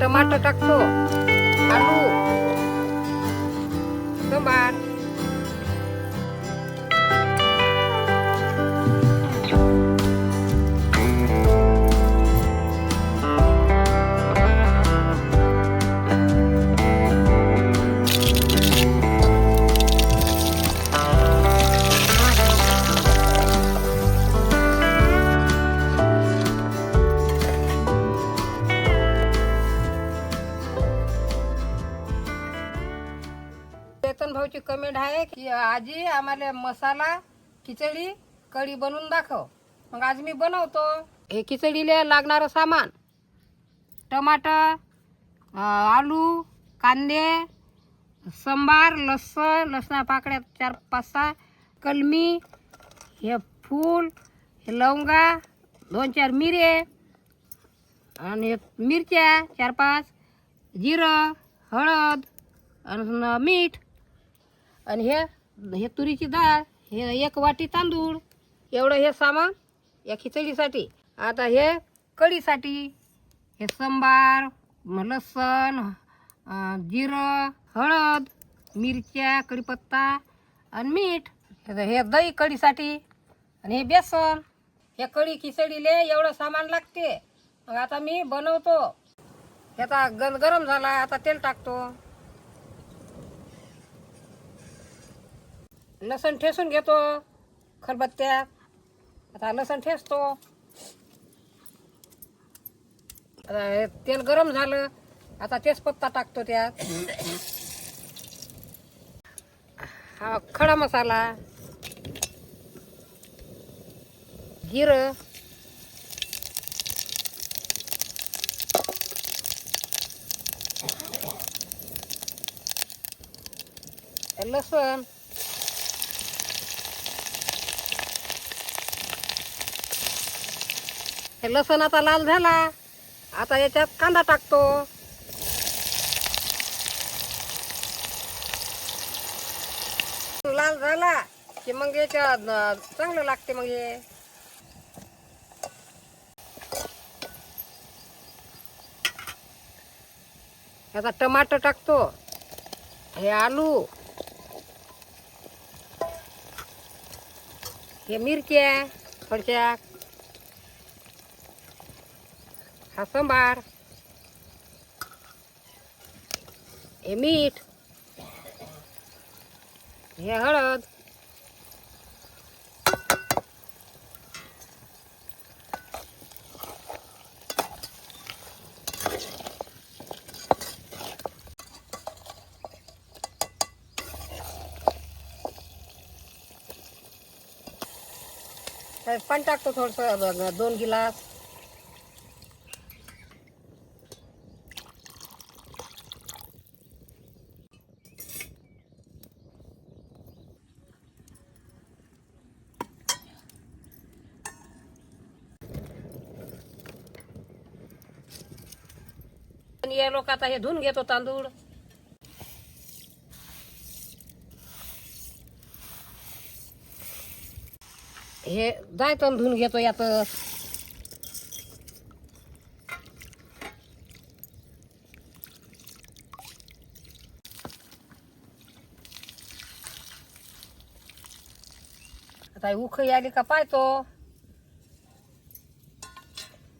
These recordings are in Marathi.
टमाटर टाकतो आलू की आजी आम्हाला मसाला खिचडी कढी बनवून दाखव. मग आज मी बनवतो. हे खिचडीला लागणारं सामान. टमाटर आलू कांदे संबार लसण लसणा पाकड्या चार पाच सहा कलमी हे फूल हे लवंगा दोन चार मिरे आणि मिरच्या चार पाच जिरं हळद आणि मीठ आणि हे हे तुरीची डाळ हे एक वाटी तांदूळ एवढं हे सामान या खिचडीसाठी. आता हे कढीसाठी हे संबार लसण जिरं हळद मिरच्या कढीपत्ता आणि मीठ. हे हे दही कढीसाठी आणि हे बेसन. हे कढी खिचडीले एवढं सामान लागते. मग आता मी बनवतो. ह्याचा आता गंज गरम झाला आता तेल टाकतो. लसण ठेसून घेतो खरबत्त्यात. आता लसण ठेसतो. आता हे तेल गरम झालं आता तेजपत्ता टाकतो त्यात. हा खडा मसाला जिरं लसण हे लसण आता लाल झाला. आता याच्यात कांदा टाकतो. लाल झाला की मग याच्यात चांगलं लागते मग हे. आता टमाटर टाकतो. हे आलू. हे मिरच्या थोडक्या हा सांबार हे मीठ हे हळद पण टाकतो थोडस दोन गिलास पण या लोक आता हे धुवून घेतो तांदूळ. हे जायचं धुवून घेतो यात. आता उखई आली का पाहतो.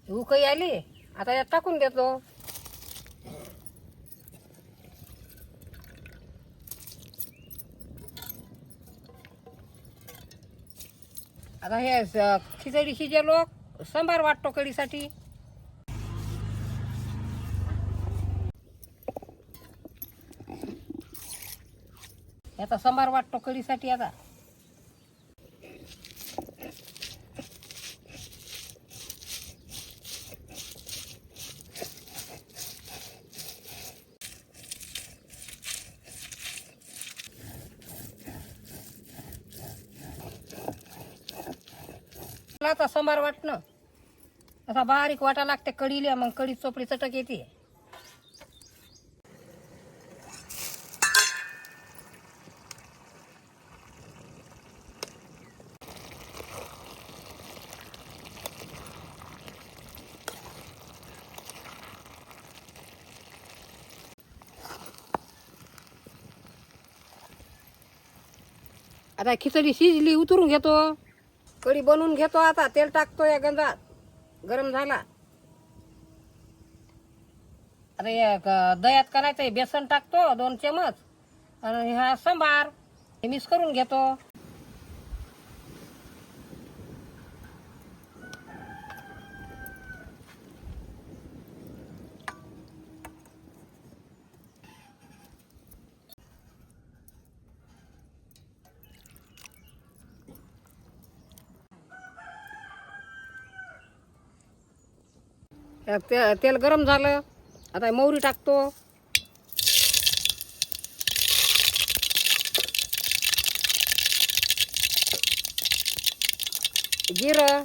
उखई आली? आता यात टाकून देतो. आता हे स- खिचडी शिजेलो सांबार वाटतो कढीसाठी. आता सांबार वाटतो कढीसाठी आता. सगळाचा समार ना असा बारीक वाटा लागते कडीला मग कडी चोपडी चटक येते. आता खिचडी शिजली उतरून घेतो. कढी बनवून घेतो आता तेल टाकतो या गंजात. गरम झाला. अरे दह्यात करायचं आहे बेसन टाकतो दोन चमच आणि हा सांबार हे मिक्स करून घेतो. ते- तेल गरम झालं. आता मोहरी टाकतो. जिरं.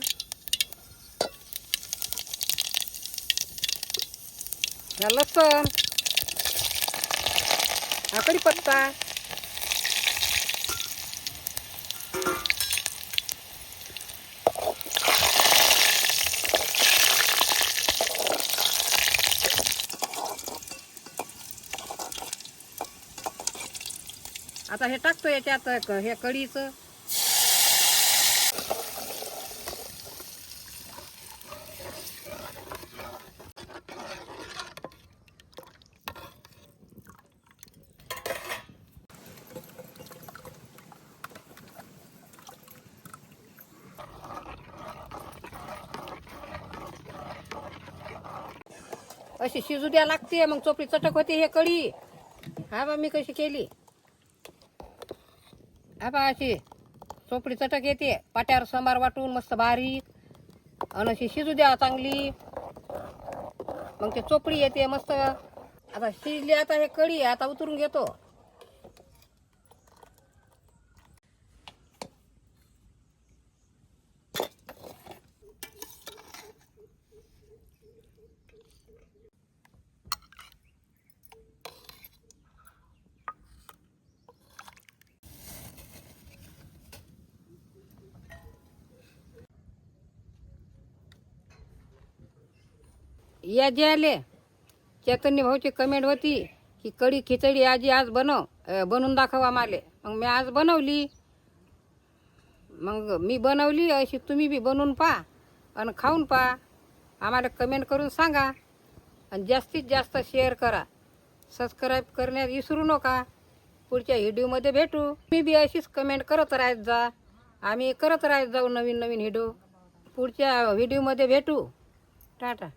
लसण. हा कढीपत्ता आता हे टाकतो याच्यात हे कढीचं. अशी शिजू द्या लागते मग चोपडी चटक होते हे कढी. हा बा मी कशी केली? हा पहा अशी. चोपडी चटक येते. पाट्यावर सांबार वाटून मस्त बारीक. आणि अशी शिजू द्या चांगली. मग ते चोपडी येते मस्त. आता शिजली आता हे कढी आता उतरून घेतो. या जे आले चैतन्य भाऊची कमेंट होती की कढी खिचडी आजी आज बनव बनवून दाखव आम्हाला मग मी आज बनवली. मग मी बनवली अशी तुम्ही बी बनवून पहा आणि खाऊन पहा आम्हाला कमेंट करून सांगा. आणि जास्तीत जास्त शेअर करा. सबस्क्राईब करण्यात विसरू नका. पुढच्या व्हिडिओमध्ये भेटू. मी बी अशीच कमेंट करत राहत जा. आम्ही करत राहत जाऊ नवीन नवीन व्हिडिओ पुढच्या व्हिडिओमध्ये भेटू. टाटा.